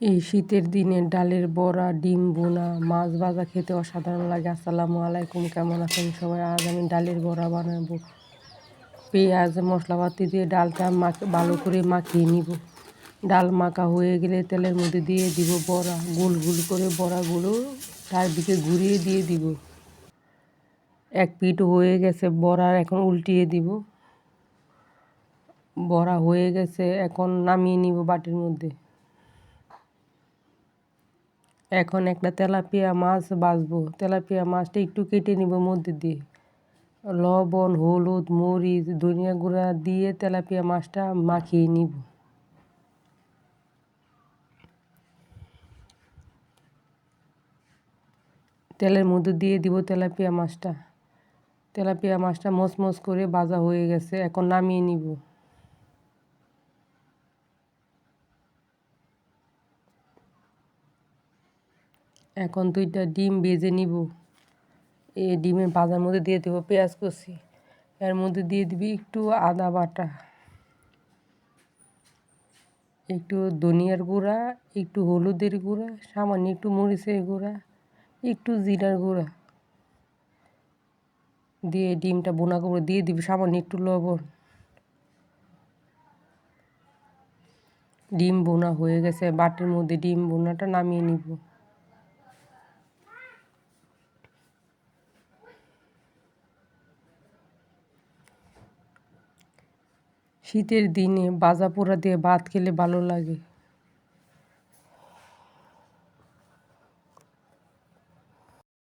এই শীতের দিনে ডালের বড়া, ডিম বোনা মাছ ভাজা খেতে অসাধারণ লাগে। আসসালামু আলাইকুম, কেমন আছেন সবাই? আজ আমি ডালের বড়া বানাবো। পেঁয়াজ, মশলাপাতি দিয়ে ডালটা মাখ, ভালো করে মাখিয়ে নিব। ডাল মাখা হয়ে গেলে তেলের মধ্যে দিয়ে দিব বড়া। গোল গোল করে বড়াগুলো চারদিকে ঘুরিয়ে দিয়ে দিব। এক পিঠ হয়ে গেছে বড়া, এখন উল্টিয়ে দিব। বড়া হয়ে গেছে, এখন নামিয়ে নিব বাটির মধ্যে। এখন একটা তেলাপিয়া মাছ বাছবো তেলাপিয়া মাছটা একটু কেটে নিব মধ্যে দিয়ে। লবণ, হলুদ, মরিচ, ধনিয়া গুঁড়া দিয়ে তেলাপিয়া মাছটা মাখিয়ে নিব। তেলের মধ্যে দিয়ে দিব তেলাপিয়া মাছটা। তেলাপিয়া মাছটা মচমচ করে ভাজা হয়ে গেছে, এখন নামিয়ে নিব। এখন দুইটা ডিম ভেজে নিব। এই ডিমের ভাজার মধ্যে দিয়ে দেবো পেঁয়াজ কষি এর মধ্যে দিয়ে দিবি একটু আদা বাটা, একটু ধনিয়ার গুঁড়া, একটু হলুদের গুঁড়া, সামান্য একটু মরিচের গুঁড়া, একটু জিরার গুঁড়া। দিয়ে ডিমটা বোনা করে দিয়ে দিবি সামান্য একটু লবণ। ডিম বোনা হয়ে গেছে, বাটির মধ্যে ডিম বোনাটা নামিয়ে নিব। শীতের দিনে বাজা পোড়া দিয়ে ভাত খেলে ভালো লাগে।